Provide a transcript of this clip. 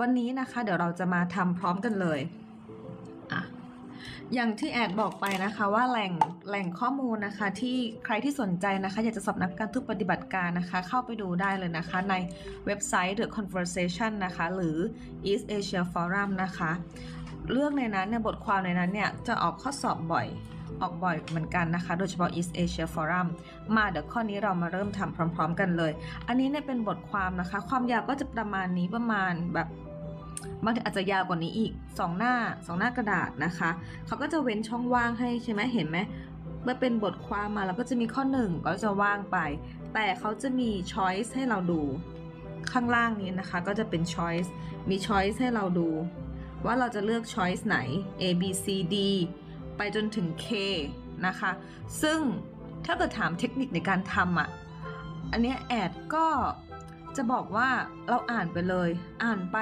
วันนี้นะคะ เดี๋ยวเราจะมาทำพร้อมกันเลยอย่างที่แอดบอกไปนะคะว่าแหล่งแหล่งข้อมูลนะคะที่ใครที่สนใจนะคะ อยากจะสอบนักการทุกปฏิบัติการนะคะ เข้าไปดูได้เลยนะคะ ในเว็บไซต์ The Conversation นะคะ หรือ East Asia Forum นะคะ เรื่องในนั้นเนี่ยบทความในนั้นเนี่ยจะออกข้อสอบบ่อย ออกบ่อยเหมือนกันนะคะ โดยเฉพาะ East Asia Forum มาเดี๋ยวข้อนี้เรามาเริ่มทำพร้อม ๆ กันเลย อันนี้เนี่ยเป็นบทความนะคะ ความยาวก็จะประมาณนี้ประมาณแบบบางทีอาจจะยาวกว่านี้อีก 2 หน้า 2 หน้ากระดาษนะคะ เขาก็จะเว้นช่องว่างให้ใช่ไหมเห็นไหมเมื่อเป็นบทความมาแล้วก็จะมีข้อ 1 ก็จะว่างไป แต่เขาจะมี choice ให้เราดู ข้างล่างนี้นะคะ ก็จะเป็น choice มี choice ให้เราดู ว่าเราจะเลือก choice ไหน A B C D ไปจนถึง K นะคะ ซึ่งถ้าเกิดถามเทคนิคในการทำอะ อันเนี้ยแอดก็จะบอกว่าเราอ่านไปเลย อ่านไป